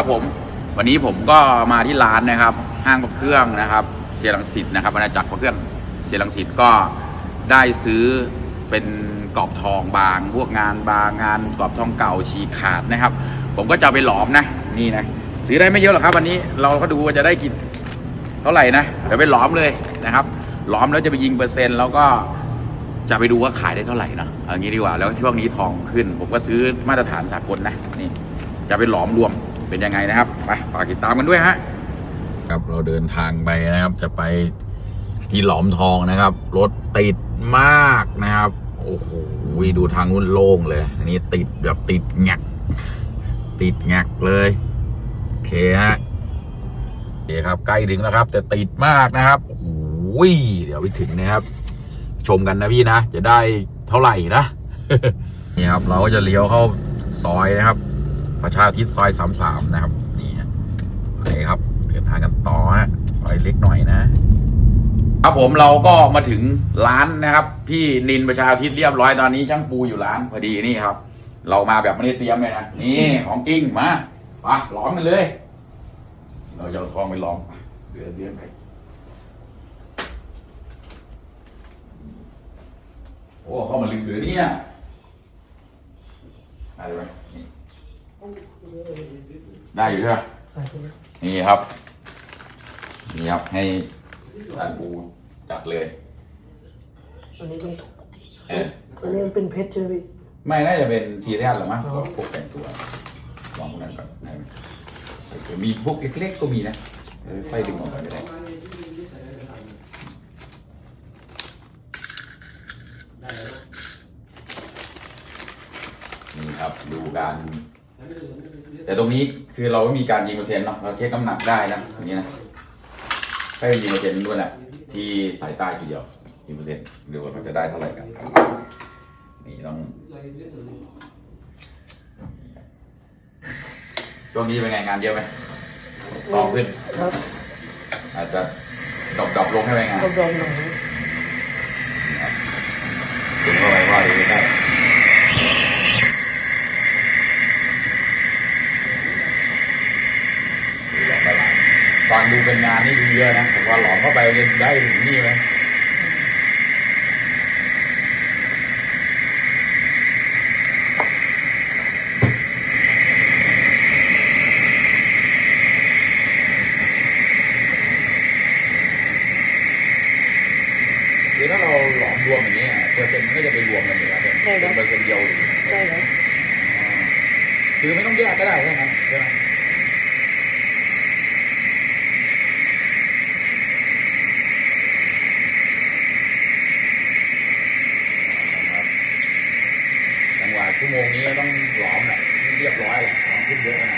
ครับผม วันนี้ผมก็มาที่ร้านนะครับ ห้างพระเครื่องนะครับ เสียรังสิตนะครับอาณาจักรพระเครื่องเสียรังสิตก็ได้ซื้อเป็นกรอบทองบาง พวกงานบางงานกรอบทองเก่าฉีกขาดนะครับ ผมก็จะไปหลอมนะนี่นะซื้อได้ไม่เยอะหรอกครับ วันนี้เราก็ดูว่าจะได้กี่เท่าไหร่นะเดี๋ยวไปหลอมเลยนะครับ หลอมแล้วจะไปยิงเปอร์เซ็นต์แล้วก็จะไปดูว่าขายได้เท่าไหร่นะเอางี้ดีกว่าแล้วช่วงนี้ทองขึ้น ผมก็ซื้อมาตรฐานสากลนะนี่จะไปหลอมรวม เป็นยังไงนะครับไปฝากติดตามกันด้วยฮะครับเราเดินทางไปนะครับ จะไปที่หลอมทองนะครับ รถติดมากนะครับ โอ้โหดูทางนู้นโล่งเลย อันนี้ติดแบบติดแงกติดแงกเลยโอเคฮะโอเคครับใกล้ถึงแล้วครับ แต่ติดมากนะครับโอ้โหเดี๋ยวไปถึงนะครับ ชมกันนะพี่นะจะได้เท่าไหร่นะนี่ครับ เราก็จะเลี้ยวเข้าซอยนะครับ ประชาธิปซอยสามสามนะครับ นี่ฮะโอเคครับเดินทางกันต่อฮะซอยเล็กหน่อยนะครับผมเราก็มาถึงร้านนะครับ พี่นินประชาธิปเรียบร้อยตอนนี้ช่างปูอยู่ร้านพอดีนี่ครับ เรามาแบบไม่ได้เตรียมเลยนะนี่ของจริงมาไปล้อมกันเลย เราจะเอาทองไปล้อมเดือนเดือนไปโอ้เข้ามาลึกเหลือเนี่ยได้ไหม ได้อยู่ใช่ไหมนี่ครับ นี่ครับให้ท่านปูจัดเลย อันนี้เป็นเอออันนี้มันเป็นเพชรใช่ไหมพี่ไม่น่าจะเป็นซีเรียสหรอมั้งอ๋อก็พวกแต่งตัวลองพวกนั้นก่อนได้ไหมมีพวกเล็กๆก็มีนะเออค่อยดึงออกมาก็ได้นี่ครับดูการ แต่ตรงนี้คือเราไม่มีการยิงเปอร์เซ็นต์เนาะเราเช็คน้ำหนักได้นะอย่างนี้นะให้ยิงเปอร์เซ็นต์ด้วยแหละที่สายใต้ทีเดียวยิงเปอร์เซ็นต์ดูว่ามันจะได้เท่าไหร่กันนี่ต้องช่วงนี้เป็นไงงานเยอะไหมต่อขึ้นครับ อาจจะดรอปดรอปลงให้ไหมงานก็ดองหน่อยถึงเข้าไปว่าดีได้ดูหลอมละลาย ตอนดูเป็นงานนี่ดูเยอะนะผมว่าหลอมเข้าไปเลยได้ถึงนี่ไหมคือถ้าเราหลอมรวมอย่างนี้ยเปอร์เซ็นต์มันก็จะไปรวมกันอยู่แล้วเป็นเป็นเปอร์เซ็นต์เดียวอยู่ใช่ครับอ่าคือไม่ต้องแยกก็ได้ใช่ไหมใช่ไหมครับจังหวะ ชั่วโมงนี้ก็ต้องหลอมแหละเรียบร้อยแหละหลอมขึ้นเยอะนะ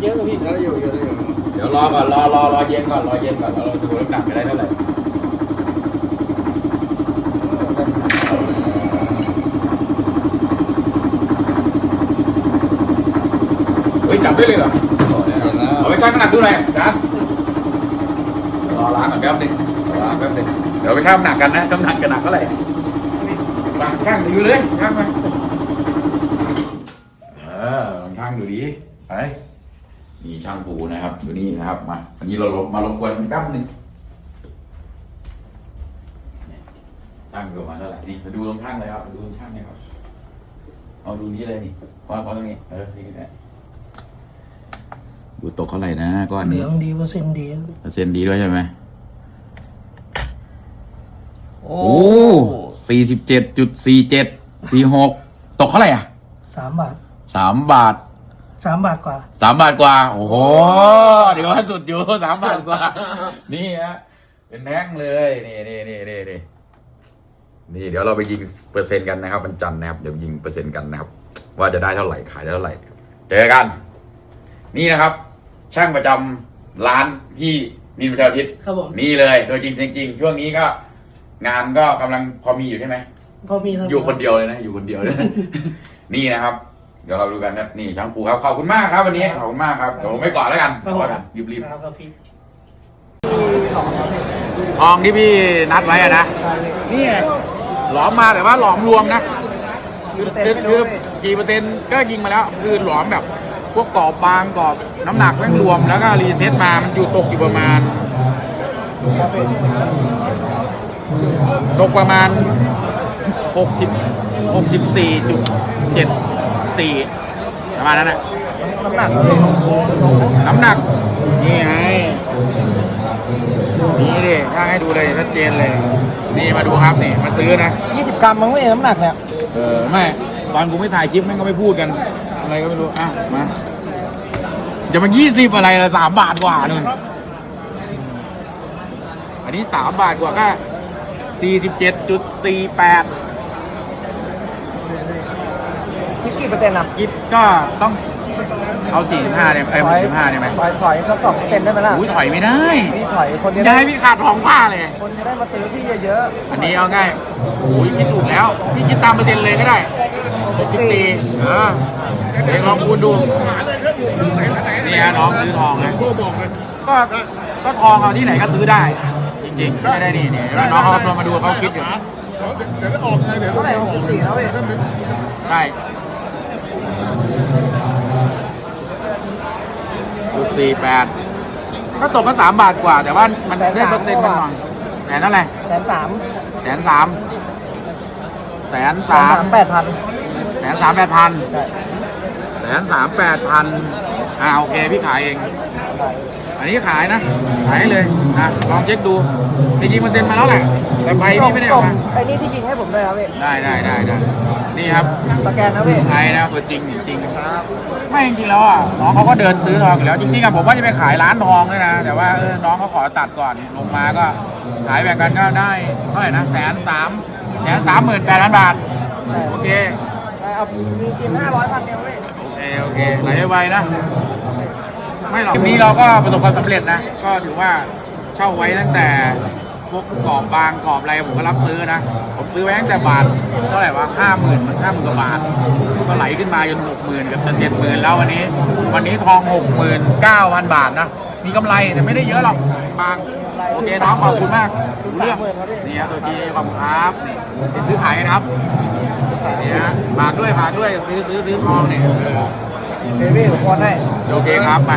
เยอะอยู่นะเยอะเลยพี่เยอะอยู่เยอะอยู่เดี๋ยวรอก่อนรอรอรอเย็นก่อนรอเย็นก่อนแล้วเราดูน้ำหนักจะได้เท่าไหร่เฮ้ยจับได้เลยเหรอเอาไปชั่งน้ำหนักดูหน่อยจานรอล้างก่อนแป๊บหนึงรอล้างแป๊บหนึงเดี๋ยวไปชั่งน้ำหนักกันนะน้ำหนักกันหนักเท่าไหร่ลองชั่งดูเลยชั่งไปเออลองชั่งดูดิไป มีช่างปูนะครับอยู่นี่นะครับมาวันนี้เราลงมารบกวนแป๊บหนึ่งเนี่ยช่างอยู่ประมาณเท่าไหร่นี่มาดูลงช่างเลยครับมาดูลงช่างเลยครับเอาดูนี้เลยนี่วางพอตรงนี้เออนี่ก็ได้ดูตกเท่าไหร่นะก้อนเหลืนี้องดีเปอร์เซ็นต์ดีเปอร์เซ็นต์ดีด้วยใช่ไหมโอ้โอ้สี่สิบเจ็ดจุดสี่เจ็ดสี่หกตกเท่าไหร่อะสามบาทสามบาท สามบาทกว่าสามบาทกว่า โอ้โหเดี๋ยวว่าสุดอยู่สามบาทกว่า นี่ฮะเป็นแท่งเลยนี่นี่นี่นี่นี่นี่เดี๋ยวเราไปยิงเปอร์เซ็นต์กันนะครับวันจันทร์นะครับเดี๋ยวยิงเปอร์เซ็นต์กันนะครับ ว่าจะได้เท่าไหร่ขายได้เท่าไหร่เจอกัน นี่นะครับ ช่างประจำร้านพี่นินประชาทิตย์ครับผมนี่เลยตัวจริงจริงๆช่วงนี้ก็ งานก็กำลังพอมีอยู่ใช่ไหมพอมีทำอยู่คนเดียวเลยนะอยู่คนเดียวเลยนี่นะครับ เดี๋ยวเราดูกันนะนี่ช่างปูครับขอบคุณมากครับวันนี้ขอบคุณมากครับเดี๋ยวผมไปก่อนแล้วกันครับขผอมกันรีบครับครับพี่ๆทองที่พี่นัดไว้อะนะนี่ไงหลอมมาแต่ว่าหลอมรวมนะคือคือคือกี่เปอร์เซ็นต์ก็ยิงมาแล้ว คือหลอมแบบพวกกรอบบางกรอบน้ำหนักแม่งรวมแล้วก็รีเซ็ตมามันอยู่ตกอยู่ประมาณ ตกประมาณ 60 64.74ประมาณนั้นแหละน้ำหนักน้ำหนัก นี่ไง นี่ดิถ้าให้ดูเลยชัดเจนเลย นี่มาดูครับนี่ มาซื้อนะยี่สิบกรัมมั้งไม่น้ำหนักเนี่ย เออ ไม่ ตอนกูไม่ถ่ายคลิปแม่งก็ไม่พูดกัน อะไรก็ไม่รู้ อะ มาจะมายี่สิบอะไรละสามบาทกว่านู่น อันนี้สามบาทกว่าก็สี่สิบเจ็ดจุดสี่แปด คิดกี่เปอร์เซ็นต์อะคิดก็ต้องเอาสี่สิบห้าเนี่ยไอ้หกสิบห้าเนี่ยไหมถอยถอยสักสองเปอร์เซ็นต์ได้ไหมล่ะอุ้ยถอยไม่ได้พี่ถอยคนจะอย่าได้ให้พี่ขาดทองผ้าเลย คนจะได้มาซื้อพี่เยอะๆอันนี้เอาง่ายโอ้ยคิดถูกแล้วพี่คิดตามเปอร์เซ็นต์เลยก็ได้หกสิบสี่เออเองลองคูณดูนี่ฮะน้องซื้อทองนะก็ก็ทองเอาที่ไหนก็ซื้อได้จริงๆไม่ได้นี่นี่เห็นไหมน้องเขาคำนวณมาดูเขาคิดอยู่เท่าไหร่หกสิบสี่แล้วเว้ยได้จุด สี่แปดก็ตกก็สามบาทกว่า แต่ว่ามันได้เปอร์เซ็นต์มันหน่อยแสนนั่นแหละแสนสามแสนสามแสนสาสามมแปดพันแสนสามแปดพันได้แสนสามแปดพันอ่าโอเคพี่ขายเอง อันนี้ขายนะ ขายให้เลยอะลองเช็คดูจริงๆมันเซ็นมาแล้วแหละแต่ใบพี่ไม่ได้เออกมาไอ้นี่ที่ยิงให้ผมด้วยครับเว้ยได้ได้ได้ได้นี่ครับสแกนนะเว้ยไอ้นะตัวจริงจริงๆ ไม่จริงๆแล้วอะน้องเขาก็เดินซื้อทองอยู่แล้วจริงๆอะผมว่าจะไปขายร้านทองด้วยนะ แต่ว่าเออน้องเขาขอตัดก่อนลงมาก็ขายแบ่งกันก็ได้เท่าไหร่นะแสนสามแสนสามหมื่นแปดพันบาทโอเคได้เอามีกินห้าร้อยพันเดียวเว้ยโอเคโอเคไหลไวๆนะ ไม่หรอกคลิปนี้เราก็ประสบความสำเร็จนะ ก็ถือว่าเช่าไว้ตั้งแต่ พวกกรอบบางกรอบอะไรผมก็รับซื้อนะ ผมซื้อไว้ตั้งแต่บาทเท่าไหร่วะห้าหมื่นห้าหมื่นกว่าบาทก็ไหลขึ้นมาจนหกหมื่นกับจะเจ็ดหมื่นแล้ววันนี้ วันนี้ทองหกหมื่นเก้าพันบาทนะ มีกำไรแต่ไม่ได้เยอะหรอกบางโอเคน้องขอบคุณมากรู้เรื่องนี่ฮะตัวจีขอบคุณครับนี่ไปซื้อขายกันครับนี่ฮะฝากด้วยฝากด้วยซื้อซื้อซื้อทองเนี่ยเบบี้ผมโอนให้โอเคครับไป